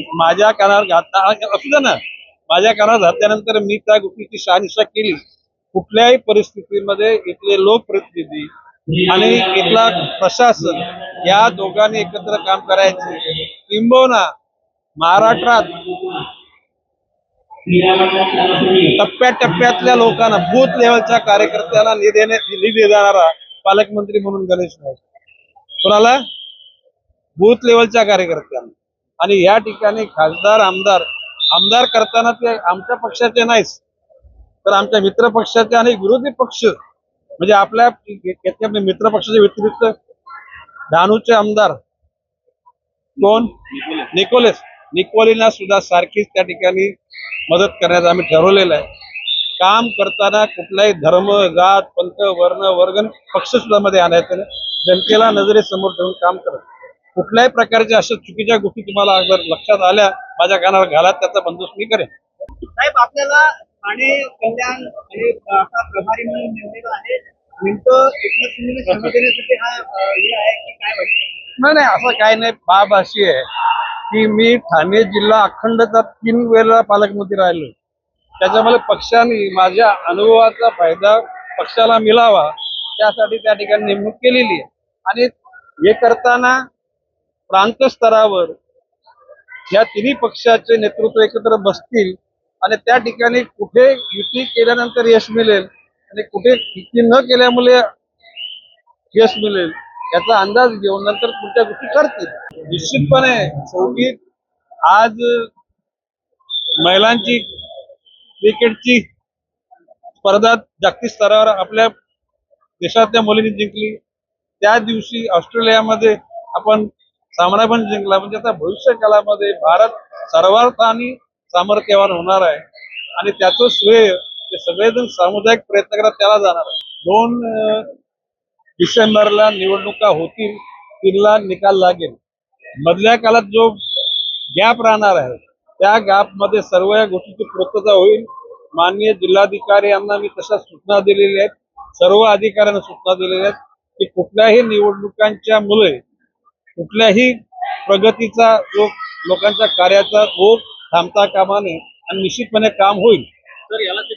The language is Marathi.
माझ्या कानावर घातला असू ना. माझ्या कानावर घातल्यानंतर मी त्या गोष्टीची शहानिशा केली. कुठल्याही परिस्थितीमध्ये इथले लोकप्रतिनिधी आणि इथला प्रशासन या दोघांनी एकत्र काम करायचे. किंबहुना महाराष्ट्रात टप्प्याटप्प्यातल्या लोकांना बूथ लेवलच्या कार्यकर्त्याला निधी निधी देणारा पालकमंत्री म्हणून गणेश नाईक. कोणाला? बूथ लेवलच्या कार्यकर्त्यांना. आणि या ठिकाणी खासदार आमदार आमदार करताना ते आमच्या पक्षाचे नाहीच तर आमच्या मित्र पक्षाचे आणि विरोधी पक्ष म्हणजे आपल्या याच्या मित्र पक्षाच्या व्यतिरिक्त डहाणूचे आमदार कोण? निकोलेस. निकोलीना सुद्धा सारखीच त्या ठिकाणी मदत करण्याचं आम्ही ठरवलेलं आहे. काम करताना कुठलाही धर्म जात पंथ वर्ण वर्ग पक्ष सुद्धा मध्ये आणायचं. जनतेला नजरेसमोर ठेवून काम करत. कुठल्याही प्रकारच्या अशा चुकीच्या गोष्टी तुम्हाला अगर लक्षात आल्या माझ्या कानावर घालात त्याचा बंदोबस्त मी करेन. साहेब आपल्याला ठाणे कल्याण हे आता प्रभारी म्हणून नेमलेलं आहे. नेमकं एकनाथ शिंदेने शपथ देण्यासाठी हा अं, हे आहे की काय वाटतं? नाही नाही असं काही नाही. बाब अशी आहे की मी ठाणे जिल्हा अखंडचा तीन वेळेला पालकमंत्री राहिलो. त्याच्यामुळे पक्षाने माझ्या अनुभवाचा फायदा पक्षाला मिळावा त्यासाठी त्या ठिकाणी नेमणूक केलेली आहे. आणि हे करताना प्रांत स्तरावर या तिन्ही पक्षाचे नेतृत्व एकत्र बसतील आणि त्या ठिकाणी कुठे युती केल्यानंतर यश मिळेल आणि कुठे युती न केल्यामुळे यश मिळेल याचा अंदाज घेऊन नंतर पुढच्या गोष्टी करतील. निश्चितपणे शेवटी आज महिलांची क्रिकेटची स्पर्धा जागतिक स्तरावर आपल्या देशातल्या मुलींनी जिंकली. त्या दिवशी ऑस्ट्रेलियामध्ये आपण सामना पण जिंकला. म्हणजे आता भविष्य काळामध्ये भारत सर्वार्थाने सामर्थ्यवान होणार आहे. आणि त्याचं श्रेय ते सगळेजण सामुदायिक प्रयत्न करत त्याला जाणार आहे. दोन डिसेंबरला निवडणुका होतील तीनला निकाल लागेल. मधल्या काळात जो गॅप राहणार आहे त्या गॅपमध्ये सर्व या गोष्टीची पूर्तता होईल. माननीय जिल्हाधिकारी यांना मी तशा सूचना दिलेल्या आहेत. सर्व अधिकाऱ्यांना सूचना दिलेल्या आहेत की कुठल्याही निवडणुकांच्या मुळे कुठल्याही प्रगतीचा जो लोकांच्या कार्याचा ओघ थांबता कामा नये आणि निश्चितपणे काम होईल. तर याला ते